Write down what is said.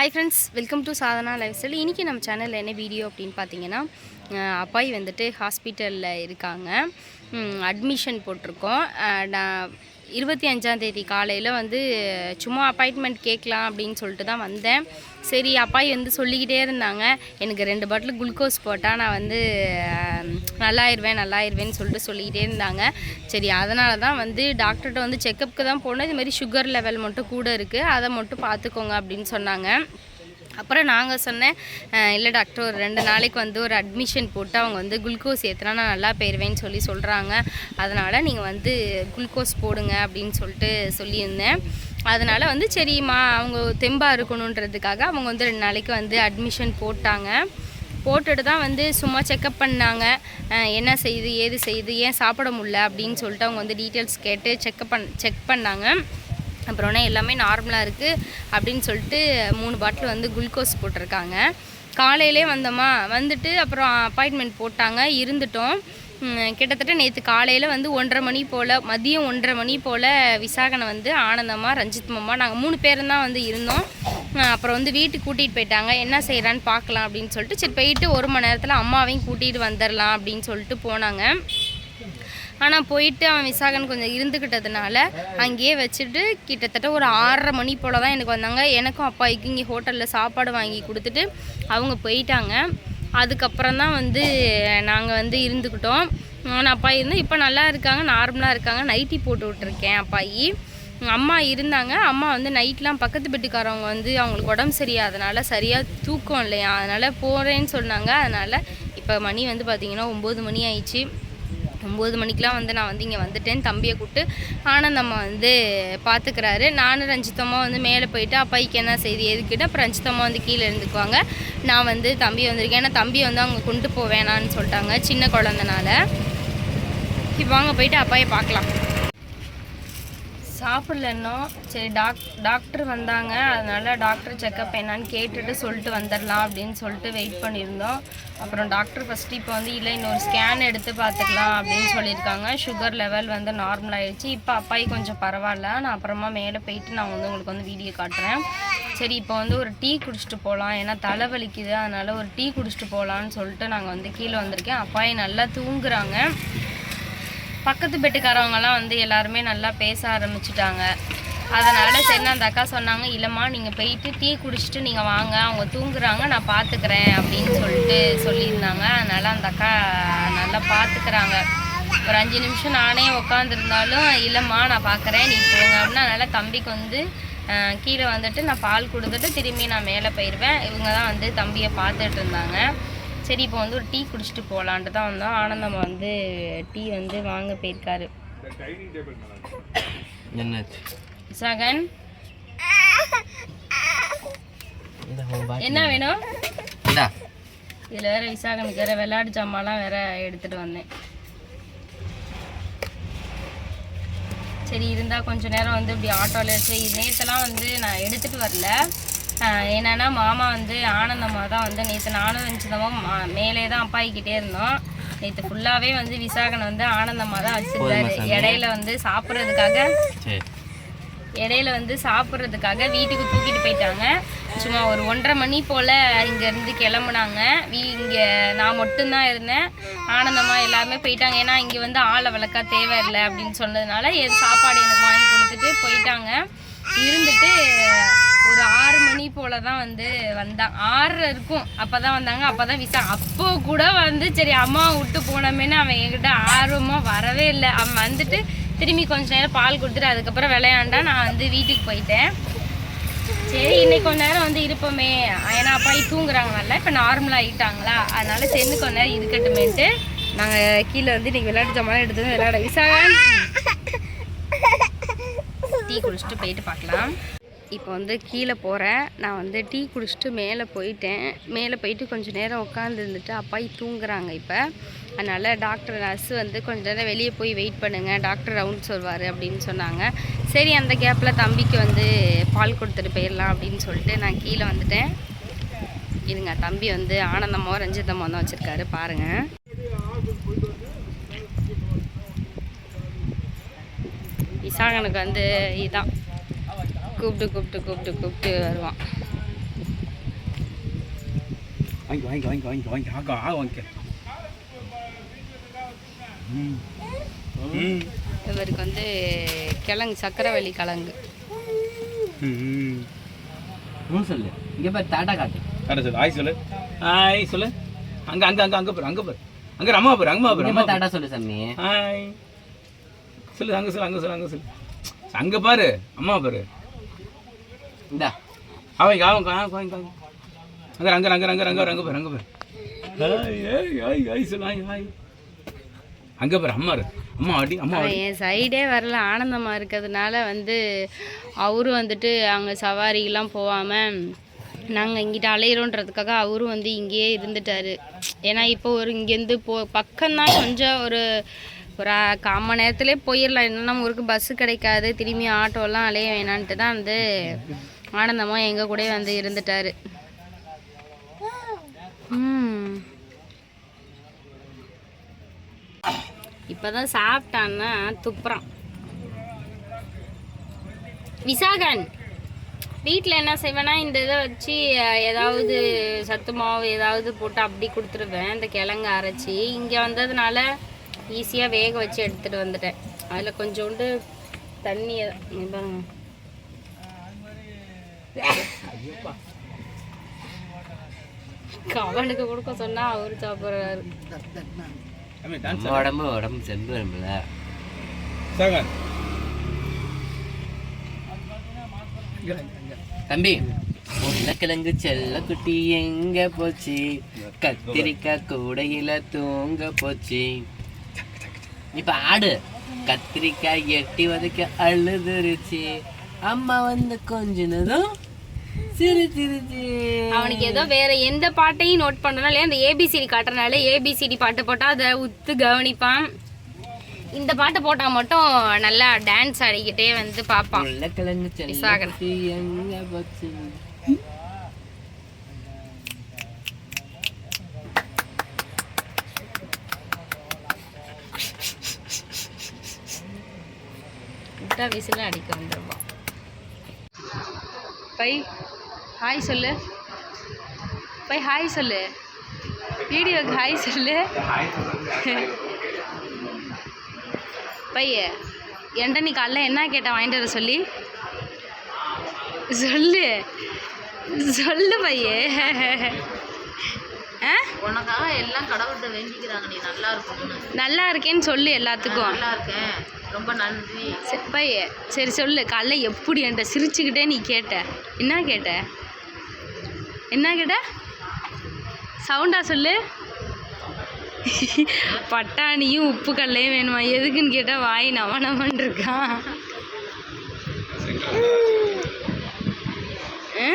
Hi friends welcome to Sadhana lifestyle இன்றைக்கி நம்ம சேனலில் என்ன வீடியோ அப்படின்னு பார்த்தீங்கன்னா அப்பாய் வந்துட்டு ஹாஸ்பிட்டலில் இருக்காங்க. அட்மிஷன் போட்டிருக்கோம். நான் இருபத்தி அஞ்சாந்தேதி காலையில் வந்து சும்மா அப்பாயின்மெண்ட் கேட்கலாம் அப்படின்னு சொல்லிட்டு தான் வந்தேன். சரி அப்பாய் வந்து சொல்லிக்கிட்டே இருந்தாங்க. எனக்கு ரெண்டு பாட்டில் குளுக்கோஸ் போட்டால் நான் வந்து நல்லாயிருவேன் நல்லாயிருவேன்னு சொல்லிட்டு சொல்லிக்கிட்டே இருந்தாங்க. சரி அதனால தான் வந்து டாக்டர்கிட்ட வந்து செக்கப்புக்கு தான் போனேன். இது மாதிரி சுகர் லெவல் மட்டும் கூட இருக்குது அதை மட்டும் பார்த்துக்கோங்க அப்படின்னு சொன்னாங்க. அப்புறம் நாங்கள் சொன்னேன் இல்லை டாக்டர் ஒரு ரெண்டு நாளைக்கு வந்து ஒரு அட்மிஷன் போட்டு அவங்க வந்து குளுக்கோஸ் ஏற்றினா நான் நல்லா போயிடுவேன்னு சொல்லி சொல்கிறாங்க அதனால் நீங்கள் வந்து குளுக்கோஸ் போடுங்க அப்படின்னு சொல்லிட்டு சொல்லியிருந்தேன். அதனால் வந்து சரிம்மா அவங்க தெம்பாக இருக்கணுன்றதுக்காக அவங்க வந்து ரெண்டு நாளைக்கு வந்து அட்மிஷன் போட்டாங்க. போட்டுட்டு தான் வந்து சும்மா செக்கப் பண்ணாங்க. என்ன செய்யுது ஏது செய்யுது ஏன் சாப்பிட முடில அப்படின்னு சொல்லிட்டு அவங்க வந்து டீட்டெயில்ஸ் கேட்டு செக்கப் பண் செக் பண்ணாங்க. அப்புறம்னா எல்லாமே நார்மலாக இருக்குது அப்படின்னு சொல்லிட்டு மூணு பாட்டில் வந்து குளுக்கோஸ் போட்டிருக்காங்க. காலையிலே வந்தோமா வந்துட்டு அப்புறம் அப்பாயின்மெண்ட் போட்டாங்க இருந்துட்டோம். கிட்டத்தட்ட நேற்று காலையில் வந்து ஒன்றரை மணி போல் மதியம் ஒன்றரை மணி போல் விசாகனை வந்து ஆனந்தமாக ரஞ்சித் மாமா நாங்கள் மூணு பேரும் தான் வந்து இருந்தோம். அப்புறம் வந்து வீட்டுக்கு கூட்டிகிட்டு போயிட்டாங்க. என்ன செய்கிறான்னு பார்க்கலாம் அப்படின்னு சொல்லிட்டு சரி போயிட்டு ஒரு மணி நேரத்தில் அம்மாவையும் கூட்டிகிட்டு வந்துடலாம் அப்படின்னு சொல்லிட்டு போனாங்க. ஆனால் போயிட்டு அவன் விசாகன் கொஞ்சம் இருந்துக்கிட்டதுனால அங்கேயே வச்சுட்டு கிட்டத்தட்ட ஒரு ஆறரை மணி போல் தான் எனக்கு வந்தாங்க. எனக்கும் அப்பாய்க்கு இங்கே ஹோட்டலில் சாப்பாடு வாங்கி கொடுத்துட்டு அவங்க போயிட்டாங்க. அதுக்கப்புறம் தான் வந்து நாங்கள் வந்து இருந்துக்கிட்டோம் நான் அப்பா இருந்து இப்போ நல்லா இருக்காங்க நார்மலாக இருக்காங்க. நைட்டி போட்டு விட்ருக்கேன் அப்பாயி. அம்மா இருந்தாங்க. அம்மா வந்து நைட்லாம் பக்கத்து வீட்டுக்காரவங்க வந்து அவங்களுக்கு உடம்பு சரியாதனால சரியாக தூக்கம் இல்லையா? அதனால் போகிறேன்னு சொன்னாங்க. அதனால் இப்போ மணி வந்து பார்த்திங்கன்னா ஒம்பது மணி ஆயிடுச்சு. ஒம்பது மணிக்கெலாம் வந்து நான் வந்து இங்கே வந்துட்டேன் தம்பியை கூப்பிட்டு. ஆனந்தம்மா வந்து பார்த்துக்கிறாரு. நானும் ரஞ்சித்தம்மா வந்து மேலே போயிட்டு அப்பாய்க்கு என்ன செய்தி எதுக்கிட்டு அப்புறம் ரஞ்சித்தம்மா வந்து கீழே இருந்துக்குவாங்க நான் வந்து தம்பி வந்திருக்கேன். ஏன்னா தம்பி வந்து அவங்க கொண்டு போவேணான்னு சொல்லிட்டாங்க சின்ன குழந்தனால. இப்போ வாங்க போயிட்டு அப்பாயை பார்க்கலாம். சாப்பிட்லன்னோ சரி டாக் டாக்டர் வந்தாங்க. அதனால் டாக்டர் செக்கப் என்னான்னு கேட்டுட்டு சொல்லிட்டு வந்துடலாம் அப்படின்னு சொல்லிட்டு வெயிட் பண்ணியிருந்தோம். அப்புறம் டாக்டர் ஃபஸ்ட்டு இப்போ வந்து இல்லை இன்னொரு ஸ்கேன் எடுத்து பார்த்துக்கலாம் அப்படின்னு சொல்லியிருக்காங்க. சுகர் லெவல் வந்து நார்மல் ஆயிடுச்சு. இப்போ அப்பாயி கொஞ்சம் பரவாயில்ல. நான் அப்புறமா மேலே போயிட்டு நான் வந்து உங்களுக்கு வந்து வீடியோ காட்டுறேன். சரி இப்போ வந்து ஒரு டீ குடிச்சிட்டு போகலாம். ஏன்னா தலை வலிக்குது அதனால் ஒரு டீ குடிச்சிட்டு போகலான்னு சொல்லிட்டு நாங்கள் வந்து கீழே வந்திருக்கேன். அப்பாயி நல்லா தூங்குறாங்க. பக்கத்து பெட்டுக்காரவங்கலாம் வந்து எல்லாருமே நல்லா பேச ஆரம்பிச்சிட்டாங்க. அதனால சரி அந்த அக்கா சொன்னாங்க இல்லைம்மா நீங்கள் போயிட்டு டீ குடிச்சிட்டு நீங்கள் வாங்க அவங்க தூங்குறாங்க நான் பார்த்துக்கிறேன் அப்படின்னு சொல்லிட்டு சொல்லியிருந்தாங்க. அதனால அந்த அக்கா நல்லா பார்த்துக்கிறாங்க ஒரு அஞ்சு நிமிஷம் நானே உட்காந்துருந்தாலும் இல்லைம்மா நான் பார்க்குறேன் நீ போங்க அப்படின்னா அதனால் தம்பிக்கு வந்து கீழே வந்துட்டு நான் பால் கொடுத்துட்டு திரும்பி நான் மேலே போயிடுவேன் இவங்க தான் வந்து தம்பியை பார்த்துட்டு இருந்தாங்க. சரி இப்போ வந்து ஒரு டீ குடிச்சிட்டு போகலான்ட்டு தான் வந்தோம். ஆனந்தம்மா வந்து டீ வந்து வாங்க போயிருக்காரு. சகன்? என்ன வேணும்? இதில் வேற விசாகனுக்கு வேற விளையாட்டு ஜாமான்லாம் வேற எடுத்துட்டு வந்தேன். சரி இருந்தால் கொஞ்ச நேரம் வந்து இப்படி ஆட்டோவில் வச்சு நேற்றுலாம் வந்து நான் எடுத்துகிட்டு வரல. என்னன்னா மாமா வந்து ஆனந்தம்மா தான் வந்து நேற்று நானும் ரஞ்சிதமும் மா- மேலே தான் அப்பாயிக்கிட்டே இருந்தோம். நேற்று ஃபுல்லாகவே வந்து விசாகன் வந்து ஆனந்தம்மா தான் வச்சுருந்தாரு இடையில வந்து சாப்பிட்றதுக்காக இடையில வந்து சாப்பிட்றதுக்காக வீட்டுக்கு தூக்கிட்டு போயிட்டாங்க. சும்மா ஒரு ஒன்றரை மணி போல் இங்கேருந்து கிளம்புனாங்க. வீ இங்கே நான் மட்டும்தான் இருந்தேன். ஆனந்தமாக எல்லாருமே போயிட்டாங்க. ஏன்னா இங்கே வந்து ஆளை வளர்க்கா தேவையில்லை அப்படின்னு சொன்னதுனால என் சாப்பாடு எனக்கு வாங்கி கொடுத்துட்டு போயிட்டாங்க. இருந்துட்டு ஒரு ஆறு மணி போல தான் வந்து வந்தான். ஆறு இருக்கும். அப்போ தான் வந்தாங்க. அப்போ தான் விசா அப்போ கூட வந்து சரி அம்மா விட்டு போனோமேனு அவன் என்கிட்ட ஆர்வமாக வரவே இல்லை. அவன் வந்துட்டு திரும்பி கொஞ்ச நேரம் பால் கொடுத்துட்டு அதுக்கப்புறம் விளையாண்டா நான் வந்து வீட்டுக்கு போயிட்டேன். சரி இன்னைக்கு கொஞ்ச நேரம் வந்து இருப்போமே. ஏன்னா அப்பாயி தூங்குறாங்க நல்லா இப்போ நார்மலாக ஆகிட்டாங்களா அதனால சேர்ந்து கொஞ்ச நேரம் இருக்கட்டுமேட்டு நாங்கள் கீழே வந்து இன்னைக்கு விளையாட்டு ஜாமான் எடுத்து வந்து விளையாட விசாகன் டீ குடிச்சிட்டு போயிட்டு பார்க்கலாம் இப்போ வந்து கீழே போகிறேன் நான் வந்து டீ குடிச்சிட்டு மேலே போயிட்டேன். மேலே போயிட்டு கொஞ்சம் நேரம் உட்காந்து இருந்துட்டு அப்பாயி தூங்குறாங்க இப்போ. அதனால் டாக்டர் நர்ஸ் வந்து கொஞ்சம் நேரம் வெளியே போய் வெயிட் பண்ணுங்கள் டாக்டர் ரவுண்ட்ஸ் வருவார் அப்படின்னு சொன்னாங்க. சரி அந்த கேப்பில் தம்பிக்கு வந்து பால் கொடுத்துட்டு போயிடலாம் அப்படின்னு சொல்லிட்டு நான் கீழே வந்துட்டேன். இருங்க தம்பி வந்து ஆனந்தமோ ரஞ்சிதமோ தான் வச்சுருக்காரு. பாருங்கள் விசாகனுக்கு வந்து இதான். கூப்பிட்டு கூப்பிட்டு கூப்பிட்டு கூப்பிட்டு வருவான். வாங்கி வாங்கி வாங்கி வாங்கி வாங்கி ஆக ஆக வாங்கிக்க ம். ம். இவருக்கு வந்து கிழங்கு சக்கரவள்ளி கிழங்கு. சொல்லு. இங்கே பாரு டாட்டா காட்டு. கரெக்ட் சொல்லு. ஹாய் சொல்லு. ஹாய் சொல்லு. அங்க அங்க அங்க அங்க பாரு அங்க பாரு. அங்க அம்மா பாரு அம்மா பாரு இங்கே அம்மா டாட்டா சொல்லு சாமி. ஹாய் சொல்லு அங்க சொல்லு அங்க சொல்லு அங்க சொல்லு. அங்க பாரு அம்மா பாரு. இந்தா. அவங்க அவங்க அவங்க அங்க அங்க அங்க அங்க அங்க அங்க பாரு அங்க பாரு அங்க பாரு அம்மா அம்மா அடி அம்மா என் சைடே வரல ஆனந்தமாக இருக்கிறதுனால வந்து அவரும் வந்துட்டு அங்கே சவாரிக்கெலாம் போகாமல் நாங்கள் இங்கிட்ட அலையிறோன்றதுக்காக அவரும் வந்து இங்கேயே இருந்துட்டார். ஏன்னா இப்போ ஒரு இங்கேருந்து போ பக்கம்தான் கொஞ்சம் ஒரு ஒரு கால் மணி நேரத்துலேயே போயிடலாம் இன்னும் நம்ம ஊருக்கு பஸ்ஸு கிடைக்காது திரும்பி ஆட்டோலாம் அலைய வேணான்ட்டு தான் வந்து ஆனந்தமாக எங்கள் கூட வந்து இருந்துட்டார். இப்போ தான் சாப்பிட்டான்னா துப்புறான். விசாகன் வீட்டில் என்ன செய்வேன்னா இந்த இதை வச்சு ஏதாவது சத்து மாவு ஏதாவது போட்டு அப்படி கொடுத்துருவேன். இந்த கிழங்கு அரைச்சி. இங்கே வந்ததுனால ஈஸியாக வேக வச்சு எடுத்துகிட்டு வந்துட்டேன். அதில் கொஞ்சோண்டு தண்ணி கவனுக்கு கொடுக்க சொன்னா அவரு சாப்பிட்றாரு. உடம்பு உடம்பு செம்பு வரும்ல தம்பி உருளைக்கிழங்கு செல்ல குட்டி எங்க போச்சு? கத்திரிக்காய் கூடையில தூங்க போச்சு. இப்ப ஆடு கத்திரிக்காய் எட்டி வதக்க அழுதுருச்சு. அம்மா வந்து கொஞ்சினதும் அவனுக்கு ஏதோ வேற எந்த பாட்டையும் நோட் பண்ணனால அந்த ஏபிசிடி காட்டுறனால ஏபிசிடி பாட்டு போட்டால் அதை உத்து கவனிப்பான். இந்த பாட்டு போட்டால் மட்டும் நல்லா டான்ஸ் ஆடிக்கிட்டே வந்து பார்ப்பான். செல்ல விசாகன். விட்டா அடிக்க வந்துருவான். பை ஹாய் சொல்லு. பை ஹாய் சொல்லு. வீடியோக்கு ஹாய் சொல்லு. பைய என்கிட்ட நீ காலைல என்ன கேட்ட வாங்கிட்டு வர சொல்லி? சொல்லு. சொல்லு பையே உனக்காக எல்லாம் கடவுள்கிட்ட வேண்டிக்கிறாங்க. நீ நல்லா இருக்கணும்னு. நல்லா இருக்கேன்னு சொல்லு எல்லாத்துக்கும். நல்லா இருக்கேன். ரொம்ப நன்றி. சரி பைய சரி சொல்லு காலைல எப்படி என்கிட்ட சிரிச்சுக்கிட்டே நீ கேட்ட? என்ன கேட்ட? என்ன கேட்ட? சவுண்டா சொல்லு. பட்டாணியும் உப்பு கடலையும் வேணுமா? எதுக்குன்னு கேட்டால் வாய் நம நமன்னு இருக்கான் ஆ?